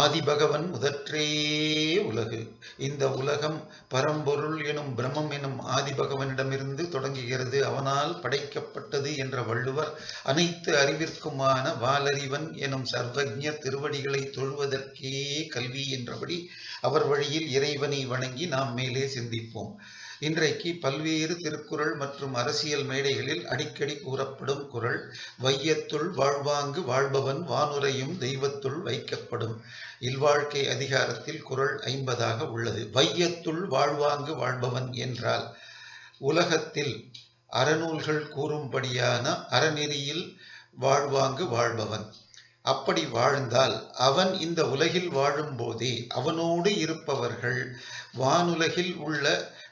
ஆதிபகவன் முதற்றே உலகு. இந்த உலகம் பரம்பொருள் எனும் பிரம்மம் எனும் ஆதிபகவனிடமிருந்து தொடங்குகிறது. அவனால் படைக்கப்பட்டது என்ற வள்ளுவர் அனைத்து அறிவிற்குமான வாலறிவன் எனும் சர்வஜ திருவடிகளை தொழுவதற்கே கல்வி என்றபடி அவர் வழியில் இறைவனை வணங்கி நாம் மேலே சிந்திப்போம். இன்றைக்கு பல்வேறு திருக்குறள் மற்றும் அரசியல் மேடைகளில் அடிக்கடி கூறப்படும் குரல் வையத்துள் வாழ்வாங்கு வாழ்பவன் வானுரையும் தெய்வத்துள் வைக்கப்படும் இல்வாழ்க்கை அதிகாரத்தில் குரல் ஐம்பதாக உள்ளது. வையத்துள் வாழ்வாங்கு வாழ்பவன் என்றால் உலகத்தில் அறநூல்கள் கூறும்படியான அறநெறியில் வாழ்வாங்கு வாழ்பவன். அப்படி வாழ்ந்தால் அவன் இந்த உலகில் வாழும்போதே அவனோடு இருப்பவர்கள் வானுலகில் உள்ள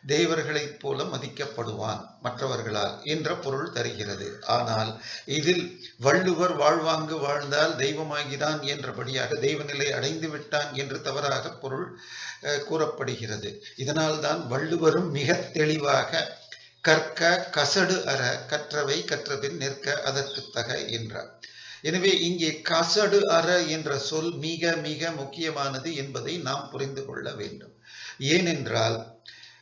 தேவர்களைப் போல மதிக்கப்படுவான் மற்றவர்களால் என்ற பொருள் தருகிறது. ஆனால் இதில் வள்ளுவர் வாழ்வாங்கு வாழ்ந்தால் தெய்வமாகிறான் என்றபடியாக தெய்வநிலை அடைந்து விட்டான் என்று தவறாக பொருள் கூறப்படுகிறது. இதனால்தான் வள்ளுவரும் மிக தெளிவாக கற்க கசடு அற கற்றவை கற்றபின் நிற்க அதற்கு தக என்றார். எனவே இங்கே கசடு அற என்ற சொல் மிக மிக முக்கியமானது என்பதை நாம் புரிந்து கொள்ள வேண்டும். ஏனென்றால்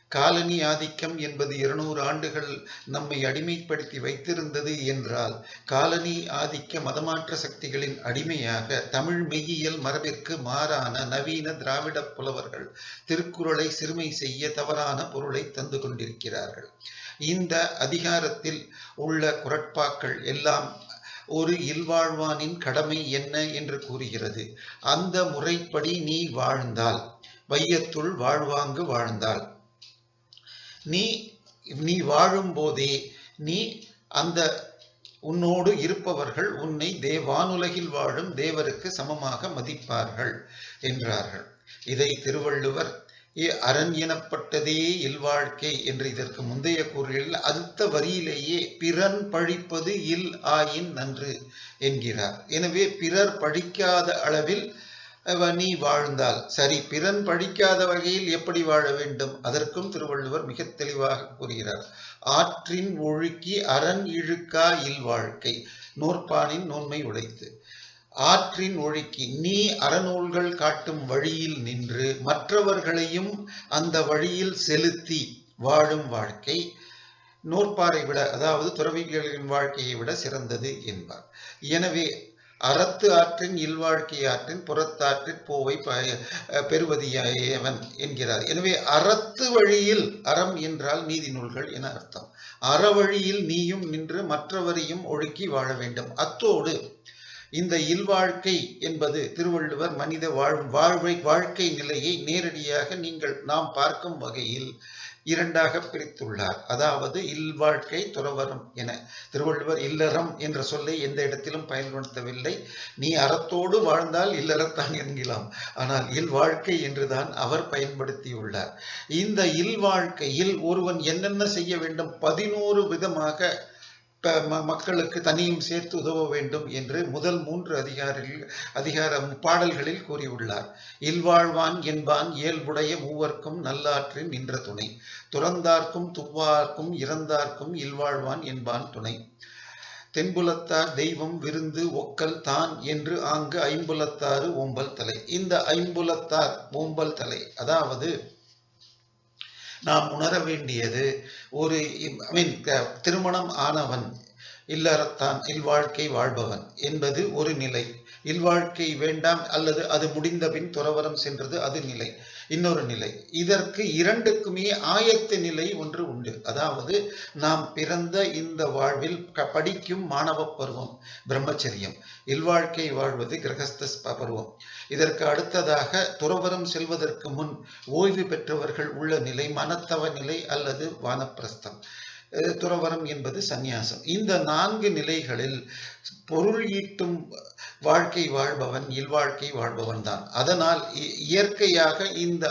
காலனி ஆதிக்கம் என்பது இருநூறு ஆண்டுகள் நம்மை அடிமைப்படுத்தி வைத்திருந்தது என்றால் காலனி ஆதிக்க மதமாற்ற சக்திகளின் அடிமையாக தமிழ் மெய்யியல் மரபிற்கு மாறான நவீன திராவிட புலவர்கள் திருக்குறளை சிறுமை செய்ய தவறான பொருளை தந்து கொண்டிருக்கிறார்கள். இந்த அதிகாரத்தில் உள்ள குரட்பாக்கள் எல்லாம் ஒரு இல்வாழ்வானின் கடமை என்ன என்று கூறுகிறது. அந்த முறைப்படி நீ வாழ்ந்தால் வையத்துள் வாழ்வாங்கு வாழ்ந்தால் நீ நீ வாழும்போதே நீ அந்த உன்னோடு இருப்பவர்கள் உன்னை தேவானுலகில் வாழும் தேவருக்கு சமமாக மதிப்பார்கள் என்றார்கள். இதை திருவள்ளுவர் அரண் எனப்பட்டதே இல்வாழ்க்கை என்று இதற்கு முந்தைய கூறுகளில் அடுத்த வரியிலேயே பிறன் பழிப்பது இல் ஆயின் நன்று என்கிறார். எனவே பிறர் பழிக்காத அளவில் நீ வாழ்ந்தால். சரி பிறன் படிக்காத வகையில் எப்படி வாழ வேண்டும்? அதற்கும் திருவள்ளுவர் மிக தெளிவாக கூறுகிறார். ஆற்றின் ஒழுக்கி அரண் இழுக்கா இல் வாழ்க்கை. நூற்பானின் நோன்மை உடைத்து. ஆற்றின் ஒழுக்கி நீ அறநூல்கள் காட்டும் வழியில் நின்று மற்றவர்களையும் அந்த வழியில் செலுத்தி வாழும் வாழ்க்கை நூற்பாரை விட அதாவது துறவிகளின் வாழ்க்கையை விட சிறந்தது என்பார். எனவே அறத்து ஆற்றின் இல்வாழ்க்கை ஆற்றின் புறத்தாற்றின் போவை பெறுவதியவன் என்கிறார். எனவே அறத்து வழியில் அறம் என்றால் நீதி நூல்கள் என அர்த்தம். அற வழியில் நீயும் நின்று மற்றவரையும் ஒழுக்கி வாழ வேண்டும். அத்தோடு இந்த இல்வாழ்க்கை என்பது திருவள்ளுவர் மனித வாழ் வாழ்வை வாழ்க்கை நிலையை நேரடியாக நீங்கள் நாம் பார்க்கும் வகையில் இரண்டாக பிரித்துள்ளார். அதாவது இல்வாழ்க்கை துறவரம் என. திருவள்ளுவர் இல்லறம் என்ற சொல்லை எந்த இடத்திலும் பயன்படுத்தவில்லை. நீ அறத்தோடு வாழ்ந்தால் இல்லறத்தான் என்கலாம் ஆனால் இல்வாழ்க்கை என்றுதான் அவர் பயன்படுத்தியுள்ளார். இந்த இல்வாழ்க்கையில் ஒருவன் என்னென்ன செய்ய வேண்டும்? பதினோரு விதமாக மக்களுக்கு தனியும் சேர்த்து உதவ வேண்டும் என்று முதல் மூன்று அதிகாரில் அதிகார பாடல்களில் கூறியுள்ளார். இல்வாழ்வான் என்பான் இயல்புடைய மூவர்க்கும் நல்லாற்றின் நின்ற துணை. துறந்தார்க்கும் துவார்க்கும் இறந்தார்க்கும் இல்வாழ்வான் என்பான் துணை. தென்புலத்தார் தெய்வம் விருந்து ஒக்கல் தான் என்று ஆங்கு ஐம்புலத்தாறு ஓம்பல் தலை. இந்த ஐம்புலத்தார் ஓம்பல் தலை அதாவது நாம் உணர வேண்டியது ஒரு ஐ மீன் திருமணம் ஆனவன் இல்லறத்தான் இல்வாழ்க்கை வாழ்பவன் என்பது ஒரு நிலை. இல்வாழ்க்கை வேண்டாம் அல்லது அது முடிந்த பின் துறவரம் சென்றது அது நிலை. இன்னொரு நிலை. இதற்கு இரண்டுக்குமே ஆயத்த நிலை ஒன்று அதாவது நாம் பிறந்த இந்த வாழ்வில் படிக்கும் மாணவ பருவம் பிரம்மச்சரியம். இல்வாழ்க்கை வாழ்வது கிரகஸ்த பருவம். இதற்கு அடுத்ததாக துறவரம் செல்வதற்கு முன் ஓய்வு பெற்றவர்கள் உள்ள நிலை மனத்தவ நிலை அல்லது வானப்பிரஸ்தம். துறவரம் என்பது சந்நியாசம். இந்த நான்கு நிலைகளில் பொருள் ஈட்டும் வாழ்க்கை வாழ்பவன் இல்வாழ்க்கை வாழ்பவன் தான் அதனால் இயற்கையாக இந்த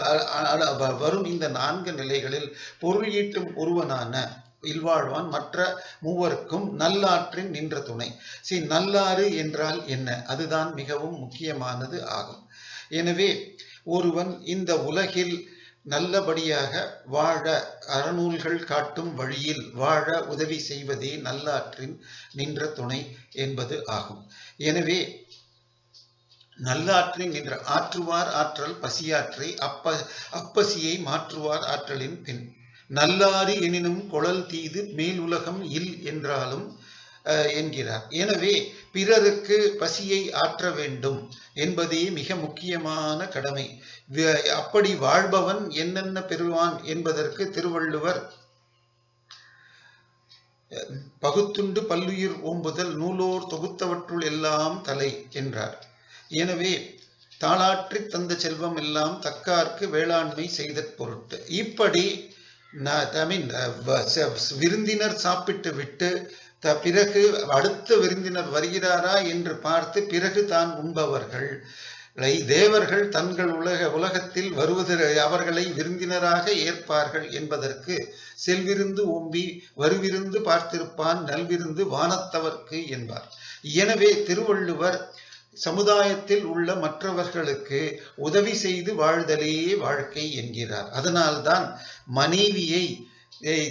வரும் இந்த நான்கு நிலைகளில் பொருள் ஈட்டும் ஒருவனான இல்வாழ்வான் மற்ற மூவருக்கும் நல்லாற்றின் நின்ற துணை. சி நல்லாறு என்றால் என்ன? அதுதான் மிகவும் முக்கியமானது ஆகும். எனவே ஒருவன் இந்த உலகில் நல்லபடியாக வாழ அறநூல்கள் காட்டும் வழியில் வாழ உதவி செய்வதே நல்லாற்றின் நின்ற துணை என்பது ஆகும். எனவே நல்லாற்றின் என்ற ஆற்றுவார் ஆற்றல் பசியாற்றை அப்ப அப்பசியை மாற்றுவார் ஆற்றலின் பின். நல்லாறு எனினும் குழல் தீது மேல் உலகம் இல் என்றாலும் என்கிறார். எனவே பிறருக்கு பசியை ஆற்ற வேண்டும் என்பதே மிக முக்கியமான கடமை. அப்படி வாழ்பவன் என்னென்ன பெறுவான் என்பதற்கு திருவள்ளுவர் பகுத்துண்டு பல்லுயிர் ஓம்புதல் நூலோர் தொகுத்தவற்றுள் எல்லாம் தலை என்றார். எனவே தாளாற்றித் தந்த செல்வம் எல்லாம் தக்கார்க்கு வேளாண்மை செய்த பொருட்டு. இப்படி ஐ மீன் விருந்தினர் சாப்பிட்டு விட்டு த பிறகு அடுத்த விருந்தினர் வருகிறாரா என்று பார்த்து பிறகு தான் உண்பவர்கள். தேவர்கள் தங்கள் உலக உலகத்தில் வருவதற்கு அவர்களை விருந்தினராக ஏற்பார்கள் என்பதற்கு செல்விருந்து ஓம்பி வருவிருந்து பார்த்திருப்பான் நல்விருந்து வானத்தவர்க்கு என்பார். எனவே திருவள்ளுவர் சமுதாயத்தில் உள்ள மற்றவர்களுக்கு உதவி செய்து வாழ்தலே வாழ்க்கை என்கிறார். அதனால்தான் மனைவியை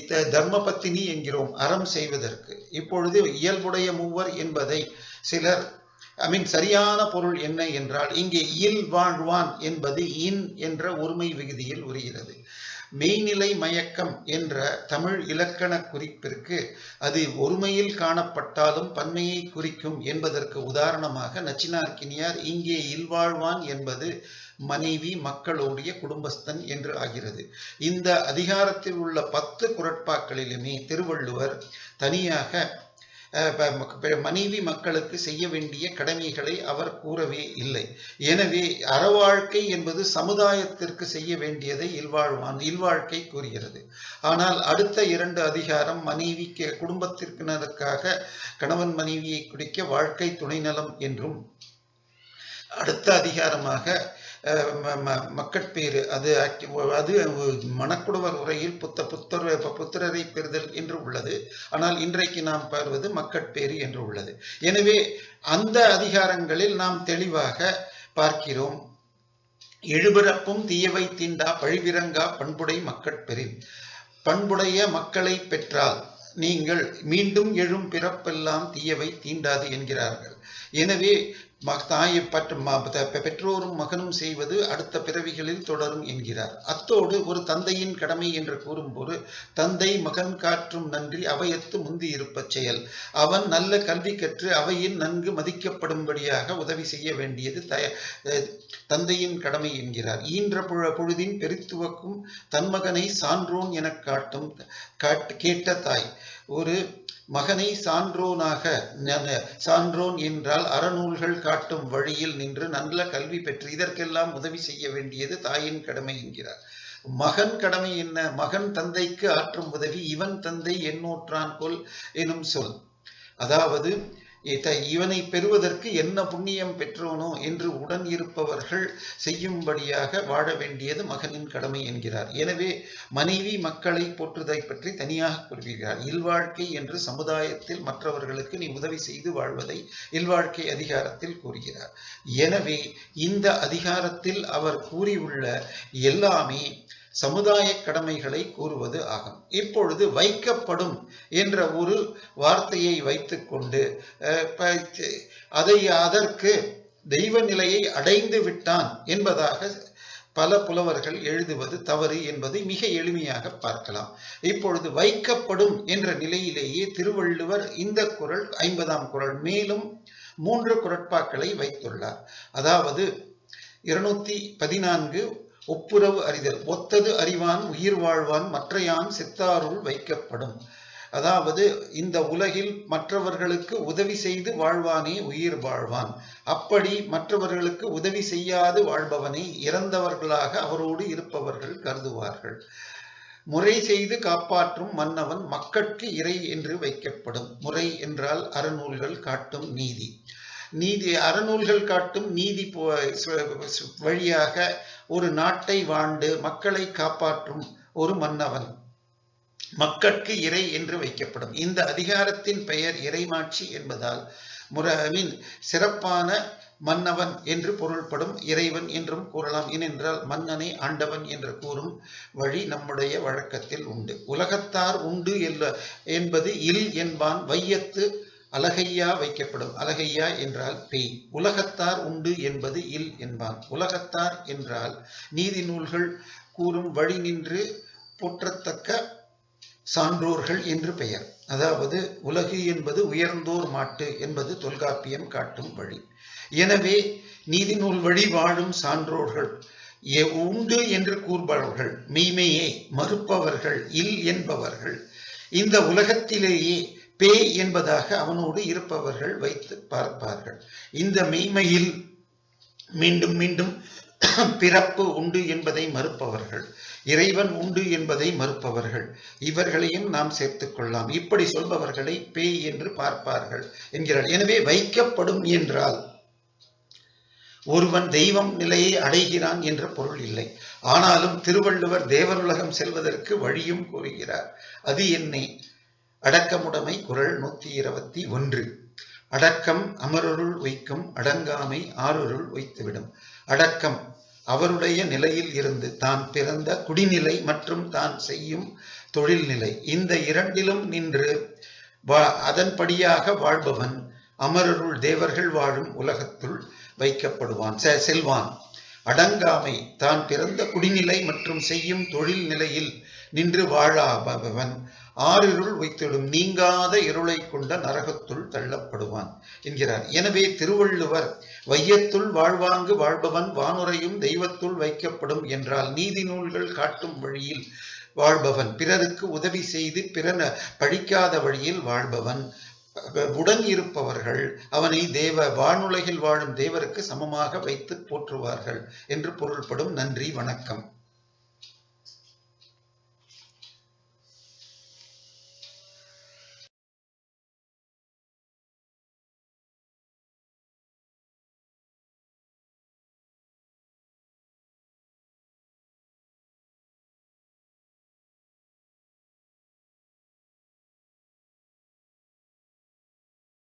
த- தர்மபத்தினி என்கிறோம் அறம் செய்வதற்கு. இப்பொழுது இயல்புடைய மூவர் என்பதை சிலர் ஐ மீன் சரியான பொருள் என்ன என்றால் இங்கே இல் வாழ்வான் என்பது இன் என்ற ஒருமை விகுதியில் உரிகிறது. மெய்நிலை மயக்கம் என்ற தமிழ் இலக்கண குறிப்பிற்கு அது ஒருமையில் காணப்பட்டாலும் பன்மையை குறிக்கும் என்பதற்கு உதாரணமாக நச்சினார்க்கினியார் இங்கே இல்வாழ்வான் என்பது மனைவி மக்களுடைய குடும்பஸ்தன் என்று ஆகிறது. இந்த அதிகாரத்தில் உள்ள பத்து குரட்பாக்களிலுமே திருவள்ளுவர் தனியாக மனைவி மக்களுக்கு செய்ய வேண்டிய கடமைகளை அவர் கூறவே இல்லை. எனவே அறவாழ்க்கை என்பது சமுதாயத்திற்கு செய்ய வேண்டியதை இல்வாழ்வான் இல்வாழ்க்கை கூறுகிறது. ஆனால் அடுத்த இரண்டு அதிகாரம் மனைவிக்கு குடும்பத்திற்கினருக்காக கணவன் மனைவியை குடிக்க வாழ்க்கை துணைநலம் என்றும் அடுத்த அதிகாரமாக மக்கட்பேறு அது அது மணக்குடவர் உரையில் புத்த புத்தர் புத்திரரை பெறுதல் என்று உள்ளது. ஆனால் இன்றைக்கு நாம் பெறுவது மக்கட்பேறு என்று உள்ளது. எனவே அந்த அதிகாரங்களில் நாம் தெளிவாக பார்க்கிறோம். எழுபிறப்பும் தீயவை தீண்டா பழிவிரங்கா பண்புடை மக்கட்பெறின் பண்புடைய மக்களை பெற்றால் நீங்கள் மீண்டும் எழும் பிறப்பெல்லாம் தீயவை தீண்டாது என்கிறார்கள். எனவே தாயை பற்ற பெற்றோரும் மகனும் செய்வது அடுத்த பிறவிகளில் தொடரும் என்கிறார். அத்தோடு ஒரு தந்தையின் கடமை என்று கூறும்போது தந்தை மகன் காற்றும் நன்றி அவையத்து முந்தி இருப்ப செயல். அவன் நல்ல கல்வி கற்று அவையின் நன்கு மதிக்கப்படும்படியாக உதவி செய்ய வேண்டியது தய தந்தையின் கடமை என்கிறார். ஈன்ற புழ பொழுதின் பெருத்துவக்கும் தன் மகனை சான்றோன் எனக் காட்டும் கேட்ட தாய். ஒரு மகனை சான்றோனாக சான்றோன் என்றால் அறநூல்கள் காட்டும் வழியில் நின்று நல்ல கல்வி பெற்று இதற்கெல்லாம் உதவி செய்ய வேண்டியது தாயின் கடமை என்கிறார். மகன் கடமை என்ன? மகன் தந்தைக்கு ஆற்றும் உதவி இவன் தந்தை எண்ணூற்றான் கொல் எனும் சொல். அதாவது இவனை பெறுவதற்கு என்ன புண்ணியம் பெற்றோனோ என்று உடன் இருப்பவர்கள் செய்யும்படியாக வாழ வேண்டியது மகனின் கடமை என்கிறார். எனவே மனைவி மக்களை போற்றுதை பற்றி தனியாக கூறுகிறார். இல்வாழ்க்கை என்று சமுதாயத்தில் மற்றவர்களுக்கு நீ உதவி செய்து வாழ்வதை இல்வாழ்க்கை அதிகாரத்தில் கூறுகிறார். எனவே இந்த அதிகாரத்தில் அவர் கூறியுள்ள எல்லாமே சமுதாய கடமைகளை கூறுவது ஆகும். இப்பொழுது வைக்கப்படும் என்ற ஒரு வார்த்தையை வைத்துக்கொண்டு அஹ், ப- அதை அதற்கு தெய்வ நிலையை அடைந்து விட்டான் என்பதாக பல புலவர்கள் எழுதுவது தவறு என்பதை மிக எளிமையாக பார்க்கலாம். இப்பொழுது வைக்கப்படும் என்ற நிலையிலேயே திருவள்ளுவர் இந்த குறள் ஐம்பதாம் குரல் மேலும் மூன்று குரட்பாக்களை வைத்துள்ளார். அதாவது இருநூத்தி பதினான்கு ஒப்புரவு அறிதல். ஒத்தது அறிவான் உயிர் வாழ்வான் மற்றையான் சித்தாருள் வைக்கப்படும். அதாவது இந்த உலகில் மற்றவர்களுக்கு உதவி செய்து வாழ்வானே உயிர் வாழ்வான். அப்படி மற்றவர்களுக்கு உதவி செய்யாது வாழ்பவனை இறந்தவர்களாக அவரோடு இருப்பவர்கள் கருதுவார்கள். முறை செய்து காப்பாற்றும் மன்னவன் மக்கட்கு இறை என்று வைக்கப்படும். முறை என்றால் அறநூல்கள் காட்டும் நீதி. நீதி அறநூல்கள் காட்டும் நீதி போ- சு- வழியாக ஒரு நாட்டை வாண்டு மக்களை காப்பாற்றும் ஒரு மன்னவன். மக்கட்கு இறை என்று வைக்கப்படும். இந்த அதிகாரத்தின் பெயர் இறைமாட்சி என்பதால் முரவின் சிறப்பான மன்னவன் என்று பொருள்படும் இறைவன் என்றும் கூறலாம். ஏனென்றால் மன்னனை ஆண்டவன் என்று கூறும் வழி நம்முடைய வழக்கத்தில் உண்டு. உலகத்தார் உண்டு எல்ல என்பது இல் என்பான். வையத்து அழகையா வைக்கப்படும். அழகையா என்றால் பேய். உலகத்தார் உண்டு என்பது இல் என்பான். உலகத்தார் என்றால் நீதி நூல்கள் கூறும் வழி நின்று போற்றத்தக்க சான்றோர்கள் என்று பெயர். அதாவது உலகு என்பது உயர்ந்தோர் மாட்டு என்பது தொல்காப்பியம் காட்டும் வழி. எனவே நீதி நூல் வழி வாழும் சான்றோர்கள் உண்டு என்று கூறுபவர்கள். மெய்மையே மறுப்பவர்கள் இல் என்பவர்கள். இந்த உலகத்திலேயே பேய் என்பதாக அவனோடு இருப்பவர்கள் வைத்து பார்ப்பார்கள். இந்த மெய்மையில் மீண்டும் மீண்டும் பிறப்பு உண்டு என்பதை மறுப்பவர்கள் இறைவன் உண்டு என்பதை மறுப்பவர்கள் இவர்களையும் நாம் சேர்த்துக்கொள்ளலாம் இப்படி சொல்பவர்களை பேய் என்று பார்ப்பார்கள் என்கிறார். எனவே வைக்கப்படும் என்றால் ஒருவன் தெய்வம் நிலையை அடைகிறான் என்ற பொருள் இல்லை. ஆனாலும் திருவள்ளுவர் தேவருலகம் செல்வதற்கு வழியும் கூறுகிறார். அது என்னை அடக்கமுடைமை குரல் நூத்தி இருபத்தி ஒன்று. அடக்கம் அமரருள் வைக்கும் அடங்காமை ஆருருள் வைத்துவிடும். அடக்கம் அவருடைய நிலையில் இருந்து தான் பிறந்த குடிநிலை மற்றும் தான் செய்யும் தொழில்நிலை. இந்த இரண்டிலும் நின்று வா- அதன்படியாக வாழ்பவன் அமரருள் தேவர்கள் வாழும் உலகத்துள் வைக்கப்படுவான். செ- செல்வான். அடங்காமை தான் பிறந்த குடிநிலை மற்றும் செய்யும் தொழில் நிலையில் நின்று வாழாபவன் ஆறிருள் வைத்திடும் நீங்காத இருளை கொண்ட நரகத்துள் தள்ளப்படுவான் என்கிறார். எனவே திருவள்ளுவர் வையத்துள் வாழ்வாங்கு வாழ்பவன் வானுரையும் தெய்வத்துள் வைக்கப்படும் என்றால் நீதி நூல்கள் காட்டும் வழியில் வாழ்பவன் பிறருக்கு உதவி செய்து பிறன பழிக்காத வழியில் வாழ்பவன். உடன் இருப்பவர்கள் அவனை தேவ வானுலகில் வாழும் தேவருக்கு சமமாக வைத்து போற்றுவார்கள் என்று பொருள்படும். நன்றி வணக்கம்.